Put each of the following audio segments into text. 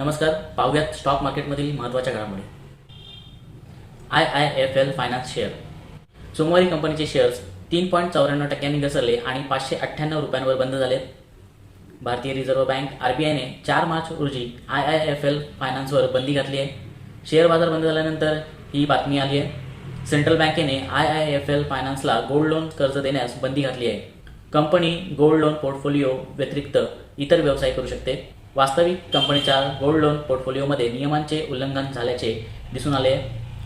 नमस्कार पाहूयात स्टॉक मार्केटमधील महत्त्वाच्या घडामोडी. I I F L finance share सोमवारी कंपनीचे शेअर्स तीन पॉईंट चौऱ्याण्णव टक्क्यांनी घसरले आणि पाचशे अठ्ठ्याण्णव रुपयांवर बंद झाले. भारतीय रिझर्व्ह बँक आर बी आयने चार मार्च रोजी आय आय एफ एल फायनान्सवर बंदी घातली आहे. शेअर बाजार बंद झाल्यानंतर ही बातमी आली आहे. सेंट्रल बँकेने आय आय एफ एल फायनान्सला गोल्ड लोन कर्ज देण्यास बंदी घातली आहे. कंपनी गोल्ड लोन पोर्टफोलिओ व्यतिरिक्त इतर व्यवसाय करू शकते. वास्तविक कंपनीच्या गोल्ड लोन पोर्टफोलिओमध्ये नियमांचे उल्लंघन झाल्याचे दिसून आले.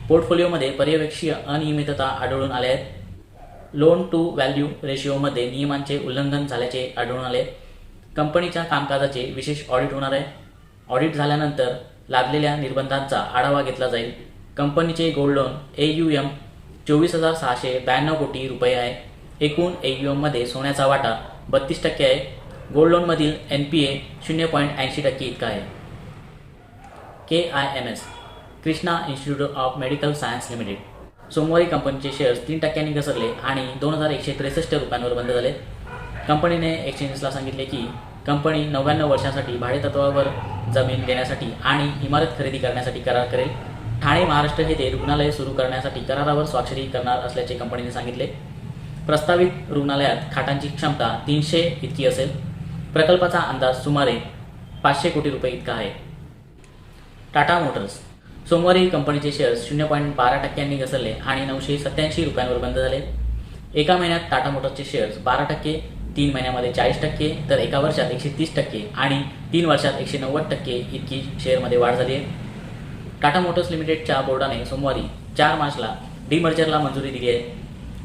पोर्टफोलिओमध्ये पर्यवेक्षीय अनियमितता आढळून आल्या आहेत लोन टू व्हॅल्यू रेशिओमध्ये नियमांचे उल्लंघन झाल्याचे आढळून आले. कंपनीच्या कामकाजाचे विशेष ऑडिट होणार आहे. ऑडिट झाल्यानंतर लादलेल्या निर्बंधांचा आढावा घेतला जाईल. कंपनीचे gold loan A U M चोवीस हजार सहाशे ब्याण्णव कोटी रुपये आहे. एकूण ए यू एममध्ये सोन्याचा वाटा बत्तीस टक्के आहे. गोल्ड लोनमधील एन पी ए शून्य पॉईंट ऐंशी टक्के इतका आहे. K I M S Krishna institute of medical science limited सोमवारी कंपनीचे शेअर्स तीन टक्क्यांनी घसरले आणि दोन हजार एकशे त्रेसष्ट रुपयांवर बंद झाले. कंपनीने एक्सचेंजेसला सांगितले की कंपनी नव्याण्णव वर्षांसाठी भाडेतत्वावर जमीन देण्यासाठी आणि इमारत खरेदी करण्यासाठी करार करेल. ठाणे महाराष्ट्र येथे रुग्णालय सुरू करण्यासाठी करारावर स्वाक्षरी करणार असल्याचे कंपनीने सांगितले. प्रस्तावित रुग्णालयात खाटांची क्षमता तीनशे इतकी असेल. प्रकल्पाचा अंदाज सुमारे पाचशे कोटी रुपये इतका आहे. टाटा मोटर्स सोमवारी कंपनीचे शेअर्स शून्य पॉईंट बारा टक्क्यांनी घसरले आणि नऊशे सत्याऐंशी रुपयांवर बंद झाले. एका महिन्यात टाटा मोटर्सचे शेअर्स बारा टक्के तीन महिन्यामध्ये चाळीस टक्के तर एका वर्षात एकशे तीस टक्के आणि तीन वर्षात एकशे नव्वद टक्के इतकी शेअरमध्ये वाढ झाली आहे. टाटा मोटर्स लिमिटेडच्या बोर्डाने सोमवारी चार मार्चला डीमर्जरला मंजुरी दिली आहे.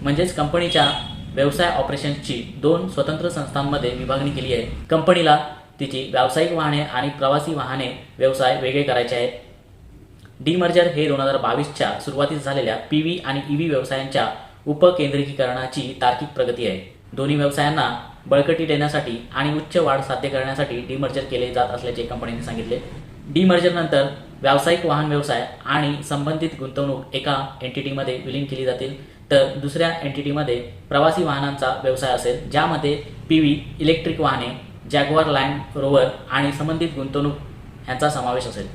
म्हणजेच कंपनीच्या व्यवसाय ऑपरेशन्सची दोन स्वतंत्र संस्थांमध्ये विभागणी केली आहे. कंपनीला तिची व्यावसायिक वाहने आणि प्रवासी वाहने व्यवसाय वेगळे करायचे आहेत. डीमर्जर हे दोन हजार बावीसच्या सुरुवातीस झालेल्या पी व्ही आणि ई व्ही व्यवसायांच्या उपकेंद्रीकरणाची तार्किक प्रगती आहे. दोन्ही व्यवसायांना बळकटी देण्यासाठी आणि उच्च वाढ साध्य करण्यासाठी डीमर्जर केले जात असल्याचे कंपनीने सांगितले. डीमर्जरनंतर व्यावसायिक वाहन व्यवसाय आणि संबंधित गुंतवणूक एका एंटिटीमध्ये विलीन केली जातील. तर दुसऱ्या एंटिटीमध्ये प्रवासी वाहनांचा व्यवसाय असेल ज्यामध्ये पी व्ही इलेक्ट्रिक वाहने जॅगवार लँड रोवर आणि संबंधित गुंतवणूक यांचा समावेश असेल.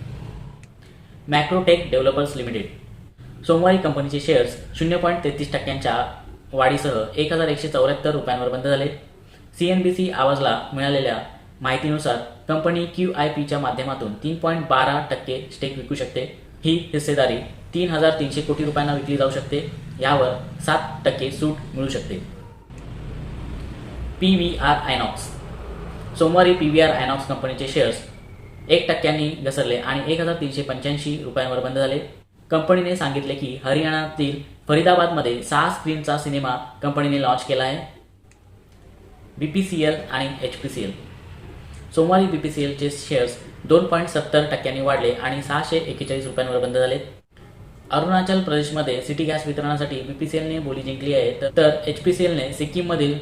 मॅक्रोटेक डेव्हलपर्स लिमिटेड सोमवारी कंपनीचे शेअर्स शून्य पॉईंट तेहतीस टक्क्यांच्या वाढीसह एक हजार एकशे चौऱ्याहत्तर रुपयांवर बंद झाले. सी एन बी सी आवाजला मिळालेल्या माहितीनुसार कंपनी क्यू आय पीच्या माध्यमातून तीन पॉईंट बारा टक्के स्टेक विकू शकते. ही हिस्सेदारी तीन हजार तीनशे कोटी रुपयांना विकली जाऊ शकते. यावर सात टक्के सूट मिळू शकते. P V R Inox. सोमवारी पी व्ही आर आयनॉक्स कंपनीचे शेअर्स एक टक्क्यांनी घसरले आणि एक हजार तीनशे पंच्याऐंशी रुपयांवर बंद झाले. कंपनीने सांगितले की हरियाणातील फरीदाबादमध्ये सहा स्क्रीनचा सिनेमा कंपनीने लॉन्च केला आहे. बी पी सी एल आणि एच पी सी एल. सोमवारी बी पी सी एलचे शेअर्स दोन पॉईंट सत्तर टक्क्यांनी वाढले आणि सहाशे एक्केचाळीस रुपयांवर बंद झाले. अरुणाचल प्रदेशमध्ये सिटी गॅस वितरणासाठी बीपीसीएलने बोली जिंकली आहे. तर- एचपीसीएलने एच पी सी एलने सिक्कीममधील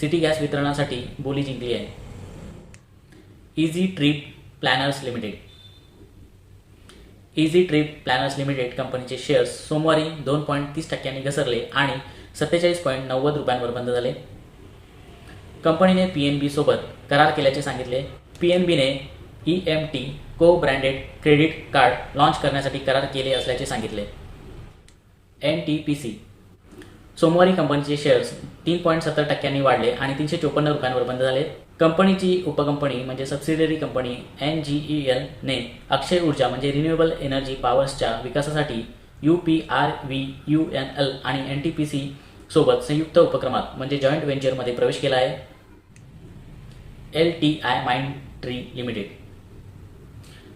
सिटी गॅस वितरणासाठी बोली जिंकली आहे. Easy trip planners limited easy trip planners limited कंपनीचे शेअर्स सोमवारी दोन पॉईंट तीस टक्क्यांनी घसरले आणि सत्तेचाळीस पॉईंट नव्वद रुपयांवर बंद झाले. कंपनीने पी एन बी सोबत करार केल्याचे सांगितले. पी एन बीने E M T co branded credit card launch करण्यासाठी करार केले असल्याचे सांगितले. एन टी पी सी सोमवारी कंपनीचे शेअर्स तीन पॉईंट सत्तर टक्क्यांनी वाढले आणि तीनशे चोपन्न रुपयांवर बंद झाले. कंपनीची उपकंपनी म्हणजे subsidiary company N G E एलने अक्षय ऊर्जा म्हणजे रिन्युएबल एनर्जी पॉवर्सच्या विकासासाठी U P R V U N L आणि एन टी पी सी सोबत संयुक्त उपक्रमात म्हणजे जॉईंट व्हेंचरमध्ये प्रवेश केला आहे. L T I Mindtree limited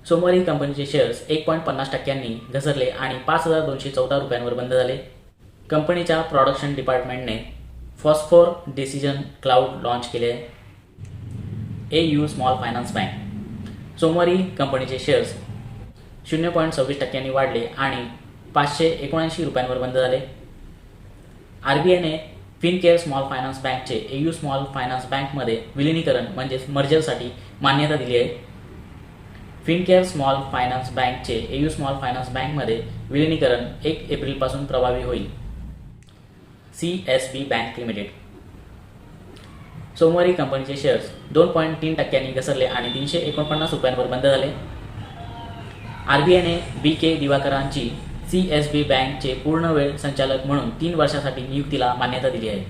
सोमवारी कंपनीचे शेअर्स एक पॉईंट पन्नास टक्क्यांनी घसरले आणि पाच हजार दोनशे चौदा रुपयांवर बंद झाले. कंपनीच्या प्रॉडक्शन डिपार्टमेंटने फॉस्फोर डिसिजन क्लाउड लॉन्च केले. A U small finance bank सोमवारी कंपनीचे शेअर्स शून्य पॉईंट सव्वीस टक्क्यांनी वाढले आणि पाचशे एकोणऐंशी रुपयांवर बंद झाले. आर बी आयने फिनकेअर स्मॉल फायनान्स बँकचे ए यू स्मॉल फायनान्स बँकमध्ये विलिनीकरण म्हणजेच मर्जरसाठी मान्यता दिली आहे. फिनकेअर स्मॉल फायनान्स बँकचे एयू स्मॉल फायनान्स बँकमध्ये विलिनीकरण एक एप्रिलपासून प्रभावी होईल. C S B bank limited. सोमवारी कंपनीचे शेअर्स दोन पॉईंट तीन टक्क्यांनी घसरले आणि तीनशे एकोणपन्नास रुपयांवर बंद झाले. आरबीआयने बी के दिवाकरांची सी एस बी बँकचे पूर्णवेळ संचालक म्हणून तीन वर्षासाठी नियुक्तीला मान्यता दिली आहे.